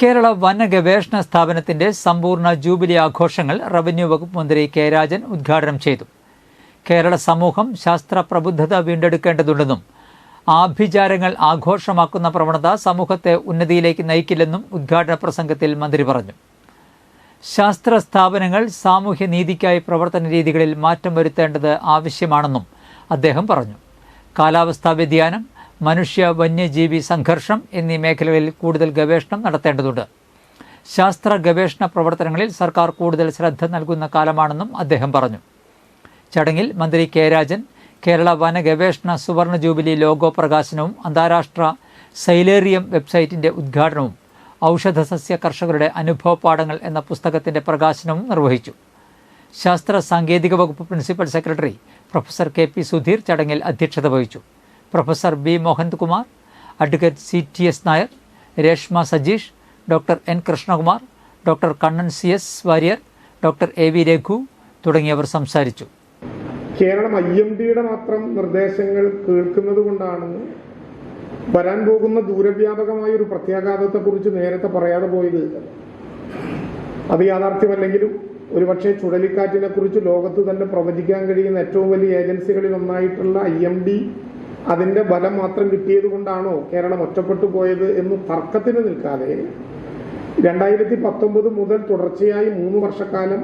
കേരള വന ഗവേഷണ സ്ഥാപനത്തിന്റെ സമ്പൂർണ ജൂബിലി ആഘോഷങ്ങൾ റവന്യൂ വകുപ്പ് മന്ത്രി കെ രാജൻ ഉദ്ഘാടനം ചെയ്തു. കേരള സമൂഹം ശാസ്ത്ര പ്രബുദ്ധത വീണ്ടെടുക്കേണ്ടതുണ്ടെന്നും ആഭിചാരങ്ങൾ ആഘോഷമാക്കുന്ന പ്രവണത സമൂഹത്തെ ഉന്നതിയിലേക്ക് നയിക്കില്ലെന്നും ഉദ്ഘാടന പ്രസംഗത്തിൽ മന്ത്രി പറഞ്ഞു. ശാസ്ത്ര സ്ഥാപനങ്ങൾ സാമൂഹ്യ നീതിക്കായി പ്രവർത്തന രീതികളിൽ മാറ്റം വരുത്തേണ്ടത് ആവശ്യമാണെന്നും അദ്ദേഹം പറഞ്ഞു. കാലാവസ്ഥാ വ്യതിയാനം മനുഷ്യ വന്യജീവി സംഘർഷം എന്നീ മേഖലകളിൽ കൂടുതൽ ഗവേഷണം നടത്തേണ്ടതുണ്ട്. ശാസ്ത്ര ഗവേഷണ പ്രവർത്തനങ്ങളിൽ സർക്കാർ കൂടുതൽ ശ്രദ്ധ നൽകുന്ന കാലമാണെന്നും അദ്ദേഹം പറഞ്ഞു. ചടങ്ങിൽ മന്ത്രി കെ രാജൻ കേരള വന ഗവേഷണ സുവർണ ജൂബിലി ലോഗോ പ്രകാശനവും അന്താരാഷ്ട്ര സൈലേറിയം വെബ്സൈറ്റിന്റെ ഉദ്ഘാടനവും ഔഷധ സസ്യ കർഷകരുടെ അനുഭവപാഠങ്ങൾ എന്ന പുസ്തകത്തിന്റെ പ്രകാശനവും നിർവഹിച്ചു. ശാസ്ത്ര സാങ്കേതിക വകുപ്പ് principal secretary professor K P Sudheer ചടങ്ങിൽ അധ്യക്ഷത വഹിച്ചു. Professor B Mohanth Kumar advocate C T S Nair Reshma Sajeesh doctor N Krishnakumar doctor Kannan C S Warrier doctor A V Raghu തുടങ്ങിയവർ സംസാരിച്ചു. കേരളം ഐ എം ഡിയുടെ മാത്രം നിർദ്ദേശങ്ങൾ കേൾക്കുന്നത് കൊണ്ടാണ് വരാൻ പോകുന്ന ദൂരവ്യാപകമായ ഒരു പ്രത്യാഘാതത്തെക്കുറിച്ച് നേരത്തെ പറയാതെ പോയത്. അത് യാഥാർത്ഥ്യമല്ലെങ്കിലും ഒരുപക്ഷെ ചുഴലിക്കാറ്റിനെ കുറിച്ച് ലോകത്ത് തന്നെ പ്രവചിക്കാൻ കഴിയുന്ന ഏറ്റവും വലിയ ഏജൻസികളിൽ ഒന്നായിട്ടുള്ള ഐ എം ഡി അതിന്റെ ബലം മാത്രം കിട്ടിയത് കൊണ്ടാണോ കേരളം ഒറ്റപ്പെട്ടു പോയത് എന്ന് തർക്കത്തിന് നിൽക്കാതെ രണ്ടായിരത്തി പത്തൊമ്പത് മുതൽ തുടർച്ചയായി മൂന്ന് വർഷക്കാലം